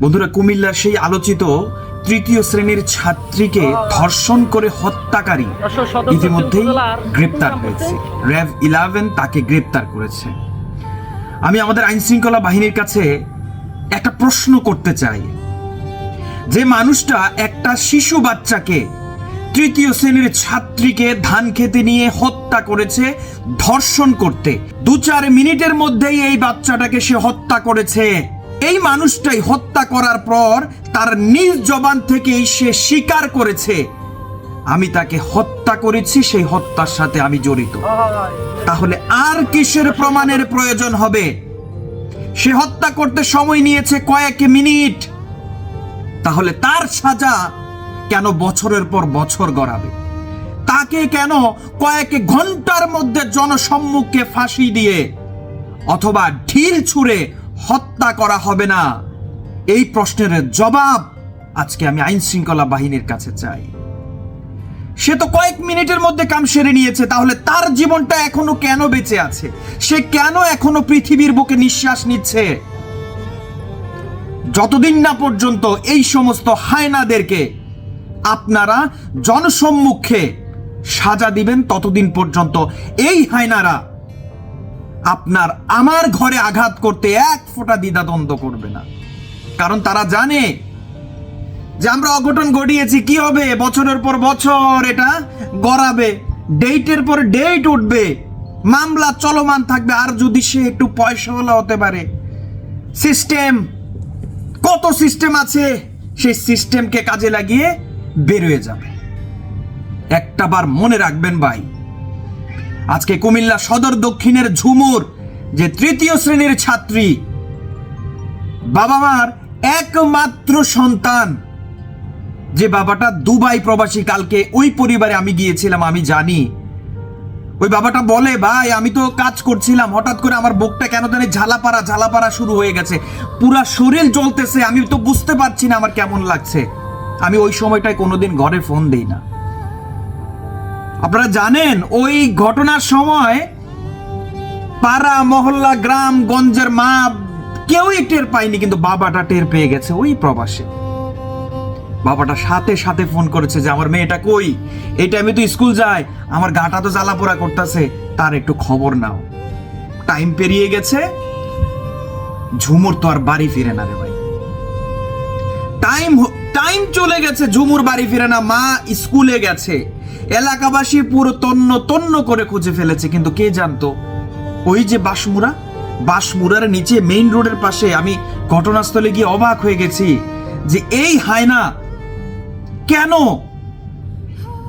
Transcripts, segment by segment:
বন্ধুরা কুমিল্লার সেই আলোচিত তৃতীয় শ্রেণির ছাত্রীকে ধর্ষণ করে হত্যাকারী ইতিমধ্যেই গ্রেপ্তার হয়েছে। র্যাব ইলেভেন তাকে গ্রেপ্তার করেছে। আমি আমাদের আইন শৃঙ্খলা বাহিনীর কাছে একটা প্রশ্ন করতে চাই। যে মানুষটা একটা শিশু বাচ্চাকে তৃতীয় শ্রেণির ছাত্রীকে ধান খেতে নিয়ে হত্যা করেছে ধর্ষণ করতে। দু চার মিনিটের মধ্যেই এই বাচ্চাটাকে সে হত্যা করেছে। এই মানুষটাই হত্যা করার পর তার নিজ জবান থেকেই সে স্বীকার করেছে। আমি তাকে হত্যা করেছি, সেই হত্যার সাথে আমি জড়িত। তাহলে আর কিসের প্রমাণের প্রয়োজন হবে? সে হত্যা করতে সময় নিয়েছে কয়েক মিনিট। তাহলে তার সাজা কেন বছরের পর বছর গড়াবে? তাকে কেন কয়েক ঘণ্টার মধ্যে জনসম্মুখে ফাঁসি দিয়ে অথবা ঢিল ছুঁড়ে হত্যা করা হবে না। এই প্রশ্নের জবাব আজকে আমি আইন শৃঙ্খলা বাহিনীর কাছে চাই। সে তো কয়েক মিনিটের মধ্যে কাম সেরে নিয়েছে, তাহলে তার জীবনটা এখনও কেন বেঁচে আছে? সে কেন এখনও পৃথিবীর বুকে নিঃশ্বাস নিচ্ছে? যতদিন না পর্যন্ত এই সমস্ত হায়নাদেরকে আপনারা জনসম্মুখে সাজা দিবেন, ততদিন পর্যন্ত এই হায়নারা আপনার আমার ঘরে আঘাত করতে এক ফোঁটা দ্বিধাদ্বন্দ্ব করবে না। কারণ তারা জানে যে আমরা অঘটন ঘটিয়েছি, কি হবে? বছরের পর বছর এটা গড়াবে ডেটের পর ডেট উঠবে, মামলা চলমান থাকবে। আর যদি সে একটু পয়সাওয়ালা হতে পারে, সিস্টেম, কত সিস্টেম আছে, সেই সিস্টেমকে কাজে লাগিয়ে বেরোয় যাবে। একটা বার মনে রাখবেন ভাই আজকে কুমিল্লা সদর দক্ষিণের ঝুমুর, যে তৃতীয় শ্রেণির ছাত্রী বাবা মার একমাত্র সন্তান। যে বাবাটা দুবাই প্রবাসী, কালকে ওই পরিবারে আমি গিয়েছিলাম, আমি জানি। ওই বাবাটা বলে, ভাই, আমি তো কাজ করছিলাম, হঠাৎ করে আমার বুকটা কেন জানি ঝালাপাড়া ঝালাপাড়া শুরু হয়ে গেছে। পুরা শরীর জ্বলতেছে, আমি তো বুঝতে পারছি না আমার কেমন লাগছে। আমি ওই সময়টায় কোনোদিন ঘরে ফোন দেই না। আপনারা জানেন, ওই ঘটনার সময় পাড়া, মহল্লা, গ্রাম, গঞ্জের মা কেউই টের পায়নি, কিন্তু বাবাটা টের পেয়ে গেছে ওই প্রবাসে। বাবাটা সাথে সাথে ফোন করেছে যে, আমার মেয়েটা কই? এই টাইমে তো স্কুল যায়। আমার গাটা তো জ্বালাপোড়া করতেছে। তার একটু খবর নাও। টাইম পেরিয়ে গেছে। ঝুমুর তো আর বাড়ি ফিরে না রে ভাই। টাইম টাইম চলে গেছে, ঝুমুর বাড়ি ফিরে না। মা স্কুলে গেছে। এলাকাবাসী পুরো তন্ন তন্ন করে খুঁজে ফেলেছে, কিন্তু কে জানতো? ওই যে বাসমুরা বাসমুরার নিচে মেইন রোডের পাশে আমি ঘটনাস্থলে গিয়ে অবাক হয়ে গেছি যে এই হায়না কেন?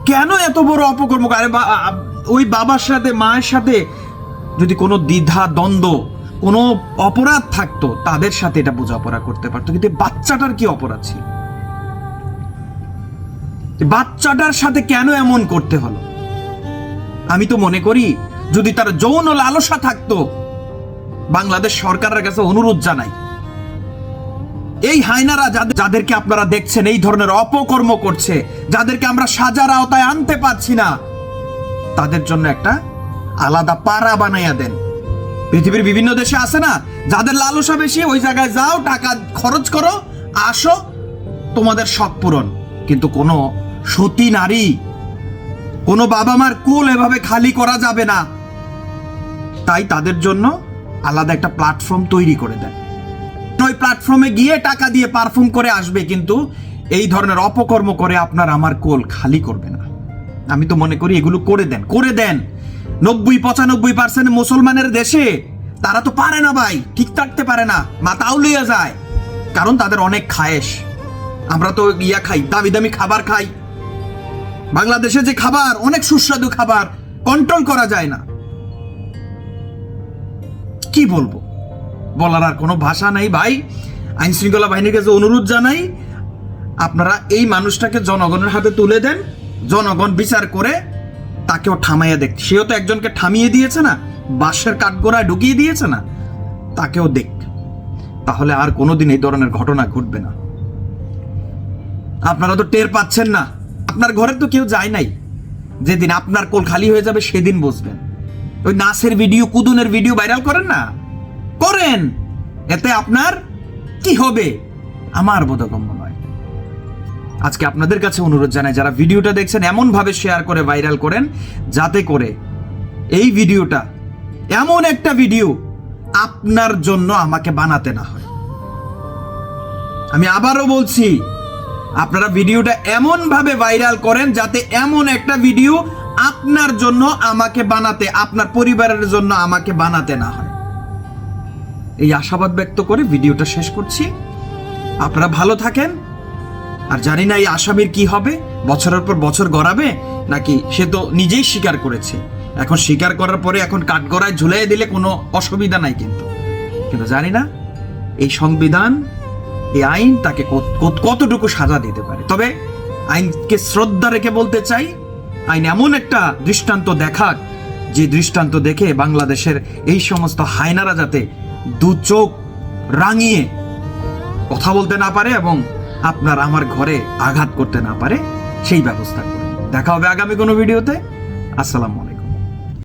কেন এত বড় অপকর্ম করে? আরে ওই বাবার সাথে, মায়ের সাথে যদি কোনো দ্বিধা, দ্বন্দ্ব, কোনো অপরাধ থাকতো, তাদের সাথে এটা বোঝাপড়া করতে পারতো, কিন্তু বাচ্চাটার কি অপরাধ ছিল? বাচ্চাটার সাথে কেন এমন করতে হলো? আমি তো মনে করি, যদি তার যৌন লালসা থাকতো, বাংলাদেশ সরকারের কাছে অনুরোধ জানাই। এই হায়নারা যাদের যাদেরকে আপনারা দেখছেন, এই ধরনের অপকর্ম করছে, যাদেরকে আমরা সাজার আওতায় আনতে পারছি না, তাদের জন্য একটা আলাদা পাড়া বানাইয়া দেন। পৃথিবীর বিভিন্ন দেশে আছে না, যাদের লালসা বেশি, ওই জায়গায় যাও, টাকা খরচ করো, আসো, তোমাদের সব পূরণ। কিন্তু কোনো সতী নারী। কোনো বাবা মার কোল এভাবে খালি করা যাবে না। তাই তাদের জন্য আলাদা একটা প্ল্যাটফর্ম তৈরি করে দেন। ওই প্ল্যাটফর্মে গিয়ে টাকা দিয়ে পারফর্ম করে আসবে, কিন্তু এই ধরনের অপকর্ম করে আপনার আমার কোল খালি করবে না। আমি তো মনে করি এগুলো করে দেন করে দেন। নব্বই, পঁচানব্বই পার্সেন্ট মুসলমানের দেশে তারা তো পারে না ভাই, ঠিক থাকতে পারে না, মাথাও লইয়া যায়। কারণ তাদের অনেক খায়েশ। আমরা তো ইয়া খাই, দামি দামি খাবার খাই। বাংলাদেশে যে খাবার, অনেক সুস্বাদু খাবার কন্ট্রোল করা যায় না। কি বলব? বলার আর কোনো ভাষা নাই, ভাই। আইন শৃঙ্খলা বাহিনীর কাছে অনুরোধ জানাই, আপনারা এই মানুষটাকে জনগণের হাতে তুলে দেন, জনগণ বিচার করে তাকেও থামাইয়া দেখ। সেও তো একজনকে থামিয়ে দিয়েছে না, বাঁশের কাঠগোড়ায় ঢুকিয়ে দিয়েছে না, তাকেও দেখ। তাহলে আর কোনোদিন এই ধরনের ঘটনা ঘটবে না। আপনারা তো টের পাচ্ছেন না। আপনার ঘরে তো কেউ যায় নাই। যেদিন আপনার কোল খালি হয়ে যাবে, সেদিন বসবেন। ওই নাচের ভিডিও, কুদুনের ভিডিও ভাইরাল করেন না? করেন। এতে আপনার কি হবে? আমার বোধগম্য নয়। আজকে আপনাদের কাছে অনুরোধ জানাই, যারা ভিডিওটা দেখছেন, এমনভাবে শেয়ার করে ভাইরাল করেন, যাতে করে এই ভিডিওটা এমন একটা ভিডিও আপনার জন্য আমাকে বানাতে না হয়। আমি আবারও বলছি আপনারা ভিডিওটা এমন ভাবে ভাইরাল করেন যাতে এমন একটা ভিডিও আপনার জন্য আমাকে বানাতে, আপনার পরিবারের জন্য আমাকে বানাতে না হয়। এই আশাবাদ ব্যক্ত করে ভিডিওটা শেষ করছি। আপনারা ভালো থাকেন। আর জানি না এই আসামির কি হবে, বছরের পর বছর গড়াবে, নাকি সে তো নিজেই স্বীকার করেছে। এখন স্বীকার করার পরে এখন কাঠগড়ায় ঝুলাই দিলে কোনো অসুবিধা নাই কিন্তু। কিন্তু জানি না, এই সংবিধান এই আইন তাকে কত- কত- কতটুকু সাজা দিতে পারে? তবে আইনকে শ্রদ্ধা রেখে বলতে চাই, আইন এমন একটা দৃষ্টান্ত দেখাক, যে দৃষ্টান্ত দেখে বাংলাদেশের এই সমস্ত হায়নারা যাতে দু চোখ রাঙিয়ে কথা বলতে না পারে এবং আপনার আমার ঘরে আঘাত করতে না পারে, সেই ব্যবস্থা করুন। দেখা হবে আগামী কোনো ভিডিওতে। আসসালামু আলাইকুম।